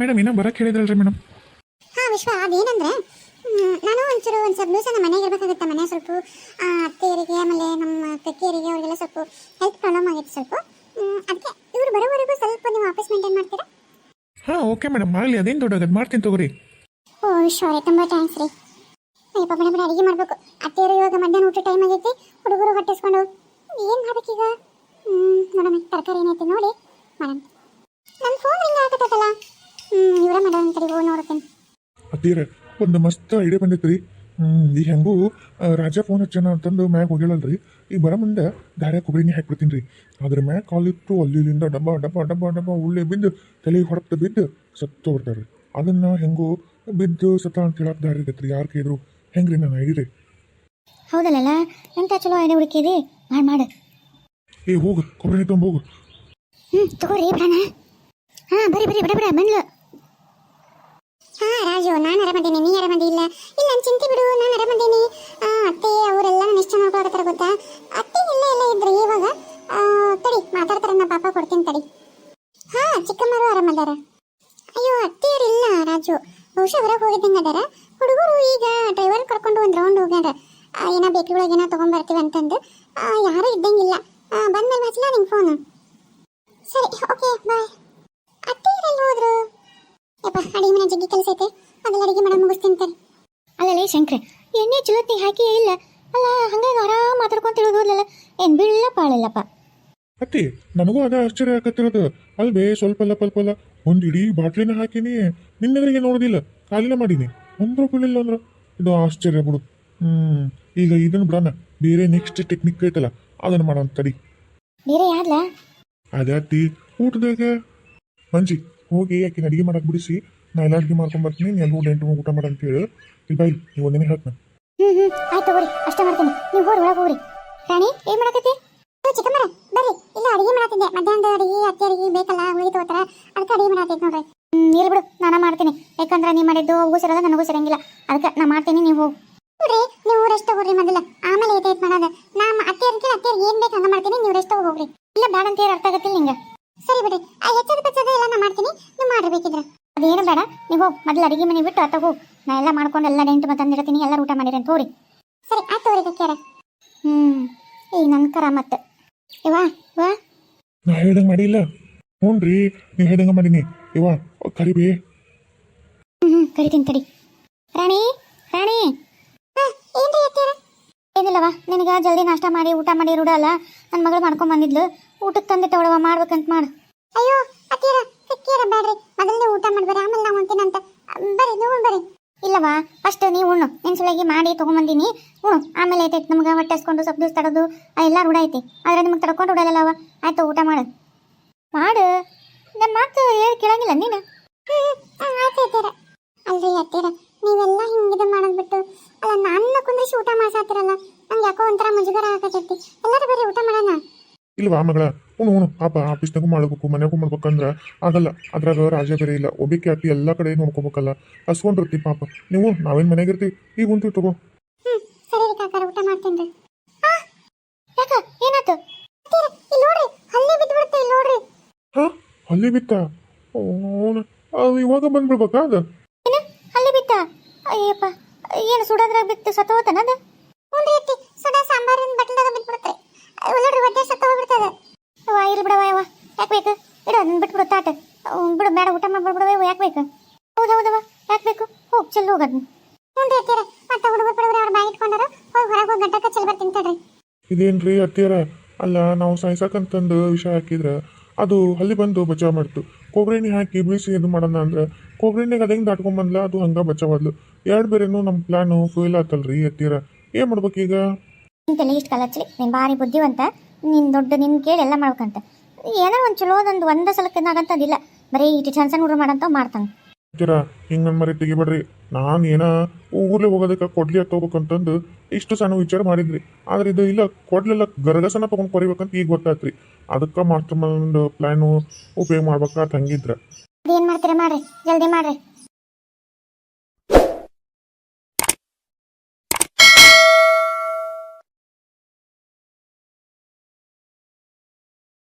Madam ಇನ್ನೂ ಬರಕ್ಕೆ ಹೇಳಿದ್ರಲ್ರಿ madam. ಹಾ ವಿಶ್ವ ಅದೇನಂದ್ರೆ ನಾನು ಒಂಚೂರು ಒಂದು ಸ್ವಲ್ಪ ದಿವಸ ನಮ್ಮ ಮನೆಗೆ ಇರಬೇಕಾಗುತ್ತೆ ಮನೆ ಸ್ವಲ್ಪ ಅತ್ತೆಯರಿಗೆ ಆಮೇಲೆ ನಮ್ಮ ಕಕ್ಕಿಯರಿಗೆ ಅವರಿಗೆಲ್ಲ ಸ್ವಲ್ಪ ಹೆಲ್ತ್ ಪ್ರಾಬ್ಲಮ್ ಆಗಿತ್ತು ಸ್ವಲ್ಪ. ಅದಕ್ಕೆ ಇವ್ರು ಬರೋವರೆಗೂ ಸ್ವಲ್ಪ ನೀವು ಆಫೀಸ್ ಮೇಂಟೈನ್ ಮಾಡ್ತೀರಾ? ಹಾಂ ಓಕೆ ಮೇಡಮ್ ಆಗಲಿ ಅದೇನು ದೊಡ್ಡದು ಮಾಡ್ತೀನಿ ತಗೋರಿ. ಓ ವಿಶ್ವ ಅವರೇ ತುಂಬ ಥ್ಯಾಂಕ್ಸ್ ರೀ. ಅಯ್ಯಪ್ಪ ಬಡ ಬಡ ಅಡುಗೆ ಮಾಡಬೇಕು. ಅತ್ತೆಯರು ಇವಾಗ ಮಧ್ಯಾಹ್ನ ಊಟ ಟೈಮ್ ಆಗೈತಿ ಹುಡುಗರು ಹೊಟ್ಟಿಸ್ಕೊಂಡು ಏನು ಮಾಡಬೇಕೀಗ? ಹ್ಞೂ ಮೇಡಮ್ ತರಕಾರಿ ಏನೈತಿ ನೋಡಿ ಮೇಡಮ್ ನನ್ನ ಫೋನ್ ರಿಂಗ್ ಆಗತ್ತಲ್ಲ ಹ್ಞೂ ಇವರ ಮಾಡೋಣ ತಡಿ ಹೋಗಿ ನೋಡ್ತೀನಿ ಅತ್ತೀರ ಒಂದು ಮಸ್ತ್ ಐಡಿಯಾ ಬಂದೈತ್ರಿ. ಹ್ಞೂ ಈಗ ಹೆಂಗೂ ರಾಜ ಫೋನ್ ಹಚ್ಚೋಣ ಅಂತಂದು ಮ್ಯಾಗ ಹೋಗ್ಯಾಳಲ್ರಿ. ಈ ಬರ ಮುಂದೆ ದಾರ್ಯಾಗ ಕೊಬ್ಬರಿನಿ ಹಾಕ್ಬಿಡ್ತೀನಿ ರೀ ಅದ್ರ ಕಾಲ್ ಕಾಲಿಟ್ಟು ಅಲ್ಲಿಂದ ಡಬ್ಬ ಡಬ್ಬ ಡಬ್ಬ ಡಬ್ಬ ಉಳ್ಳೆ ಬಿದ್ದು ತಲೆಗೆ ಹೊರತು ಬಿದ್ದು ಸತ್ತು ಬರ್ತಾರೆ ರೀ ಅದನ್ನು ಹೆಂಗು ಬಿದ್ದು ಸತ ಅಂತ ಹೇಳಕ್ ದಾರಿ ಇರ್ತೈತೆ ರೀ ಯಾರು ಕೇಳಿದ್ರು? ಹೆಂಗ್ರಿ ನಾನು ಐಡಿರಿ ಹೌದಲ್ಲ ಎಂತ ಚಲೋ ಐಡಿಯಾ ಹುಡುಕಿರಿ ಮಾಡಿ ಮಾಡು. ಏ ಹೋಗು ಕೊಬ್ಬರಿ ತೊಗೊಂಡು ಹೋಗು. ಹ್ಞೂ ತಗೋರಿ ಬಿಡೋಣ. ಹಾಂ ಬರಿ ಬರಿ ಬಿಡ ಬಿಡ ಬಂದ್ಲು. ರಾಜು, ನಾನು ಆರಾಮದೀನಿ ನೀ ಆರಾಮದಿ ಇಲ್ಲ. ಇಲ್ಲ, ನನ್ ಚಿಂತೆ ಬಿಡು, ನಾನು ಆರಾಮದೀನಿ ಅತ್ತೆ ಅವರೆಲ್ಲ ನನ್ನ ಎಷ್ಟು ಗೊತ್ತಾ? ಅತ್ತೆ ಎಲ್ಲ ಎಲ್ಲ ಇದ್ರು ಇವಾಗ. ತಡಿ, ಮಾತಾಡ್ತಾರ ನಾ ಪಾಪ, ಕೊಡ್ತೀನಿ ತಡಿ. ಹಾ, ಚಿಕ್ಕಮ್ಮರು ಆರಾಮದಾರ ಅಯ್ಯೋ ಅತ್ತೆಯರು ಇಲ್ಲ, ರಾಜು. ಬಹುಶಃ ಹೊರಗೆ ಹೋಗಿದ್ದಂಗೆ ಅದಾರ. ಹುಡುಗರು ಈಗ ಡ್ರೈವರ್ ಕರ್ಕೊಂಡು ಒಂದು ರೌಂಡ್ ಹೋಗ್ಯಾರ. ಏನೋ ಬೇಕ್ರಿ ಒಳಗೆ ಏನೋ ತೊಗೊಂಬರ್ತೀವಿ ಅಂತಂದು. ಯಾರೂ ಇದ್ದಂಗಿಲ್ಲ ಬಂದ್ಮೇಲೆ ಹಚ್ಚಲ ನಿಂಗೆ ಫೋನು ಸರಿ, ಓಕೆ ಬಾಯ್ ಅತ್ತೆಯರೆಲ್ಲ ಹೋದ್ರು? ಯಪ್ಪ ಅಡಿಗೆ ಮನೆ ಜಗ್ಗಿ ಕೆಲಸ ಐತೆ ಅದೆಲ್ಲ ಅಡಿಗೆ ಮಾಡೋ ಮುಗಿಸ್ತೀನಿ ತಡಿ. ಅಲ್ಲಲೇ ಶಂಕ್ರೆ ಎಣ್ಣೆ ಚುಲತ್ತಿ ಹಾಕಿ ಇಲ್ಲ. ಅಲ್ಲ ಹಂಗಾಗಿ ಆರಾಮ್ ಮಾತಾಡ್ಕೊಂತ ಹೋದ್ಲಲ್ಲ ಏನ್ ಬೀಳಲ್ಲ ಪಾಳಿಲ್ಲಪ್ಪ ಅತ್ತಿ ನನಗೂ ಅದ ಆಶ್ಚರ್ಯ ಆಗತ್ತಿರೋದು ಅಲ್ವೇ ಸ್ವಲ್ಪ ಅಲ್ಲ ಸ್ವಲ್ಪ ಅಲ್ಲ. ಒಂದು ಇಡೀ ಬಾಟ್ಲಿನ ಹಾಕಿನಿ ನಿನ್ನೆದ್ರಿಗೆ ನೋಡೋದಿಲ್ಲ. ಕಾಲಿನ ಮಾಡೀನಿ. ರೂಪಾಯಿ ಇಲ್ಲ ಅಂದ್ರೆ. ಇದು ಆಶ್ಚರ್ಯ ಬಿಡು. ಹ್ಮ್ ಈಗ ಇದನ್ನ ಬಿಡೋಣ. ಬೇರೆ ನೆಕ್ಸ್ಟ್ ಟೆಕ್ನಿಕ್ ಐತಲ್ಲ ಅದನ್ನ ಮಾಡೋಣ ತಡಿ. ಬೇರೆ ಯಾರ್ಲ ಅದೇ ಅತ್ತಿ ಊಟದಾಗ. ಮಂಜಿ ಹೋಗಿ ಆಕಿನ ಅಡಿಗೆ ಮಾಡಕ್ ಬಿಡಿಸಿ ನಾ ಎಲ್ಲ ಅಡಿಗೆ ಮಾಡ್ಕೊಂಡ್ ಬರ್ತೀನಿ ನೀ ಎಲ್ಲರೂ ಎಂಟು ಊಟ ಮಾಡ ಅಂತ ಹೇಳು ಇಲ್ಲಿ ಬೈ ನೀವು ಒಂದಿನ ಹೇಳ್ತೀನಿ. ಹ್ಮ್ ಹ್ಮ್ ಆಯ್ತು ತಗೋರಿ ಅಷ್ಟೇ ಮಾಡ್ತೀನಿ. ನೀವು ಹೋಗಿ ಒಳಗೆ ಹೋಗ್ರಿ. ರಾಣಿ ಏನ್ ಮಾಡಕತ್ತಿ? ಚಿಕ್ಕಮ್ಮರ ಬರ್ರಿ. ಇಲ್ಲ ಅಡಿಗೆ ಮಾಡತ್ತಿದ್ದೆ ಮಧ್ಯಾಹ್ನದ ಅಡಿಗೆ ಅತ್ತೆ ಅಡಿಗೆ ಬೇಕಲ್ಲ ಹೋಗಿ ತಗೋತಾರ. ಅದಕ್ಕೆ ಅಡಿಗೆ ಮಾಡತ್ತೈತೆ ನೋಡ್ರಿ. ಹ್ಮ್ ಇಲ್ಲಿ ಬಿಡು ನಾನು ಮಾಡ್ತೀನಿ. ಯಾಕಂದ್ರೆ ನೀ ಮಾಡಿದ್ದು ಹೋಗು ಸರದ ನನಗೂ ಸರಂಗಿಲ್ಲ. ಅದಕ್ಕೆ ನಾ ಮಾಡ್ತೀನಿ ನೀವು ಹೋಗು. ನೋಡ್ರಿ ನೀವು ರೆಸ್ಟ್ ತಗೋರಿ ಮೊದಲ? ಆಮೇಲೆ ಐತೈತ್ ಮಾಡೋದು. ನಾ ಅತ್ತೆಯರ್ಗೆ ಅತ್ತೆ ಏನು ಬೇಕು ಹಂಗೆ ಮಾಡ್ತೀನಿ ನೀವು ರೆಸ್ಟ್ ಹೋಗ್ರಿ? ಇಲ್ಲ ಬೇಡ ಅಂತ ಹೇಳಿ ಅರ್ಥ ಆಗತ್ತಿಲ್ಲ ನಿಂಗೆ. ಸರಿ ಬಿಡಿ. ಆ ಹೆಚ್ಚದ ಪಚ್ಚದ ಎಲ್ಲ ನಾ ಮಾಡ್ತೀನಿ. ನೀವು ಮಾಡ್ರಿ ಬೇಕಿದ್ರೆ. ಅದೇನು ಬೇಡ. ನೀವು ಹೋಗಿ ಮೊದಲು ಅಡುಗೆ ಮನೆ ಬಿಟ್ಟು ಅತ್ತ ಹೋಗಿ. ನಾ ಎಲ್ಲ ಮಾಡ್ಕೊಂಡು ಎಲ್ಲ ನೆಂಟು ತಂದಿರ್ತೀನಿ ಎಲ್ಲರೂ ಊಟ ಮಾಡಿರಿ ಅಂತ ಹೋರಿ ಸರಿ ಆಯ್ತು ಅವ್ರಿಗೆ ಕೇರ ಹ್ಮ್. ಈಗ ನನ್ನ ಕರ ಮತ್ತೆ ಇವಾ ವಾ ನಾ ಹೇಳ್ದಂಗೆ ಮಾಡಿಲ್ಲ. ಹ್ಞೂ ರೀ ನೀವು ಹೇಳ್ದಂಗೆ ಮಾಡೀನಿ. ಇವ ಕರಿಬೇ ಹ್ಮ್ ಹ್ಮ್ ಕರಿತೀನಿ ತಡಿ. ರಾಣಿ ರಾಣಿ. ಏನಿಲ್ಲವಾ ನಿನಗ ಜಲ್ದಿ ನಾಷ್ಟ ಮಾಡಿ ಊಟ ಮಾಡಿ ರೂಢ ಅಲ್ಲ. ನನ್ನ ಮಗಳು ಮಾಡ್ಕೊಂಡ್ ಬಂದಿದ್ಲು. ಊಟಕ್ಕೆ ತಂದೆ ತಗೊಳವ ಮಾಡ್ಬೇಕಂತ ಮಾಡು. ಅಯ್ಯೋ ಅತ್ತೀರ ಕಕ್ಕೀರ ಬೇಡ್ರಿ. ಮೊದಲನೇ ಊಟ ಮಾಡ್ಬೇರಿ ಆಮೇಲೆ ನಾವು ಅಂತೀನಂತ ಬರ್ರಿ ನೀವು ಬರ್ರಿ. ಇಲ್ಲವಾ ಫಸ್ಟ್ ನೀವು ಉಣ್ಣು. ನಿನ್ ಸಲುವಾಗಿ ಮಾಡಿ ತಗೊಂಬಂದಿನಿ ಉಣ್ಣು. ಆಮೇಲೆ ಐತೈತೆ ನಮ್ಗೆ ಹೊಟ್ಟೆ ಹಸ್ಕೊಂಡು ಸ್ವಲ್ಪ ದಿವಸ ತಡೋದು ಎಲ್ಲ ರೂಢ ಐತಿ. ಆದ್ರೆ ನಿಮ್ಗೆ ತಡ್ಕೊಂಡು ರೂಢಲ್ಲವ ಆಯ್ತು ಊಟ ಮಾಡು. ಮಾಡು. ನನ್ನ ಮಾತು ಹೇಳಿ ಕೇಳಂಗಿಲ್ಲ ನೀನು. ಅಲ್ರಿ ಅತ್ತೀರ ನೀವೆಲ್ಲ ಹಿಂಗಿದು ಮಾಡೋದ್ ಬಿಟ್ಟು ಅಲ್ಲ ನನ್ನ ಕುಂದ್ರಿಸಿ ಊಟ ಮಾಡ್ಸಾತಿರಲ್ಲ. ನಂಗೆ ಯಾಕೋ ಒಂಥರ ಮುಜುಗರ ಆಗತೈತಿ ಎಲ್ಲರೂ ಬರ್ರಿ ಊಟ ಮಾಡೋಣ. ಇಲ್ವಾ ಮಗಳ? ಉಣು ಉಣು ಪಾಪ ಆಫೀಸ್ನಾಗೂ ಮಾಡ್ಬೇಕು ಮನೆಗೂ ಮಾಡ್ಬೇಕಂದ್ರೆ ಆಗಲ್ಲ. ಅದ್ರಾಗ ರಾಜ ಬೇರೆ ಇಲ್ಲ. ಒಬ್ಬಿಕೆ ಆಕಿ ಎಲ್ಲ ಕಡೆ ನೋಡ್ಕೋಬೇಕಲ್ಲ. ಹಸ್ಕೊಂಡಿರ್ತಿ ಪಾಪ. ನೀವು ನಾವೇನು ಮನೆಗೆ ಇರ್ತೀವಿ? ಈಗ ಉಂತೀವಿ ತಗೋ. ಸರಿ ರೀ ಕಾಕಾರ ಊಟ ಮಾಡ್ತೀನಿ ಯಾಕ? ಇಲ್ಲಿ ನೋಡ್ರಿ ಹಲ್ಲಿ ಬಿದ್ದು ಬಿಡುತ್ತೆ ಇಲ್ಲಿ ನೋಡ್ರಿ. ಹಾ? ಅಲ್ಲಿ ಬಿತ್ತ? ಇವಾಗ ಬಂದ್ಬಿಡ್ಬೇಕಾ ಅದು? ಹಲ್ಲಿ ಬಿತ್ತ? ಅಯ್ಯಪ್ಪ ಏನು ಸುಡೋದ್ರಾಗ ಬಿತ್ತು ಸತ್ತ ಹೋತನ ಅದು ಹ್ಞೂ ಅತ್ತಿ ಸುಡ ಸಾಂಬಾರಿನ ಬಟ್ಲದಾಗ ಬಿದ್ಬಿಡುತ್ತೆ ನೋಡ್ರಿ ಹೊಟ್ಟೆ ಸತ್ತ ಹೋಗ್ಬಿಡ್ತದೆ ಅವ್ವ ಇರ್ಲಿ ಬಿಡವ ಯವ್ವ ಯಾಕೆ ಬೇಕು ಇಡು ಅದನ್ನ ಬಿಟ್ಬಿಡು ತಾಟ ಅವ್ನ್ ಬಿಡು ಬೇಡ ಊಟ ಮಾಡ್ಬಿಡ್ಬಿಡವ ಇವ ಯಾಕೆ ಬೇಕು ಹೌದು ಹೌದವ ಯಾಕೆ ಬೇಕು ಹೋಗಿ ಚೆಲ್ಲು ಹೋಗದ್ನ ಹ್ಞೂ ರೀ ಮತ್ತೆ ಹುಡುಗರು ಪಡುಗರು ಅವ್ರ ಬಾಯಿ ಇಟ್ಕೊಂಡಾರ ಹೋಗಿ ಹೊರಗೆ ಹೋಗಿ ಗಂಟಕ್ಕೆ ಚೆಲ್ ಬರ್ತೀನಿ ತಡ್ರಿ. ಇದೇನ್ರಿ ಅತ್ತಿಯರ? ಅಲ್ಲ ನಾವು ಸಾಯ್ಸಕ್ಕಂತಂದು ವಿಷ ಹಾಕಿದ್ರ ಅದು ಅಲ್ಲಿ ಬಂದು ಬಚಾವ್ ಮಾಡ್ತು. ಕೊಬ್ಬರಿ ಎಣ್ಣೆ ಹಾಕಿ ಬಿಸಿ ಇದು ಮಾಡೋಣ ಅಂದ್ರೆ ಕೊಬ್ಬರಿ ಎಣ್ಣೆಗೆ ಅದಂಗೆ ದಾಟ್ಕೊಂಡ್ ಬಂದ್ಲ ಅದು ಹಂಗ ಬಚಾವದ್ಲು ಎರಡು ಬೇರೆನೂ ನಮ್ಮ ಪ್ಲಾನ್ ಫೇಲ್ ಆತಲ್ರಿ ಅತ್ತಿಯರ. ಏನ್ ಮಾಡ್ಬೇಕು ಈಗ? ತಲೆ ಇಷ್ಟು ಕಲಚಲಿ ನೀನು ಬಾರಿ ಬುದ್ಧಿವಂತ ನೀನು ದೊಡ್ಡ ನಿನ್ನ ಕೇಳಿ ಎಲ್ಲ ಮಾಡ್ಬೇಕಂತ. ಏನಾರ ಒಂದು ಚಲೋದೊಂದು ಒಂದೇ ಸಲಕ್ಕೆ ಆಗಂತದಿಲ್ಲ ಬರೀ ಇಟ್ಟು ಸಣ್ಣ ಹುಡುಗರು ಮಾಡಂತ ಮಾಡ್ತಾನೆ. ಅತ್ತಿಯರ ಹಿಂಗ್ ನನ್ ಮರಿ ತೆಗಿಬೇಡ್ರಿ. ನಾನು ಏನ ಊರ್ಲೆ ಹೋಗೋದಕ್ಕೆ ಕೊಡ್ಲಿ ತಗೋಬೇಕಂತಂದು ಇಷ್ಟು ಸಣ್ಣ ವಿಚಾರ ಮಾಡಿದ್ರಿ. ಆದ್ರೆ ಇದು ಇಲ್ಲ, ಕೊಡ್ಲೆಲ್ಲ ಗರಗಸನ ತಗೊಂಡ್ ಕೊರಿಬೇಕಂತ ಈಗ ಗೊತ್ತಾಯ್ತ್ರಿ ಅದಕ್ಕೆ ಮಾಸ್ಟರ್ ಮೈಂಡ್ ಪ್ಲಾನು ಉಪಯೋಗ ಮಾಡ್ಬೇಕಾತ ಹಂಗಿದ್ರ. ಏನ್ ಮಾಡ್ತೀರಾ ಮಾಡ್ರಿ, ಜಲ್ದಿ ಮಾಡ್ರಿ.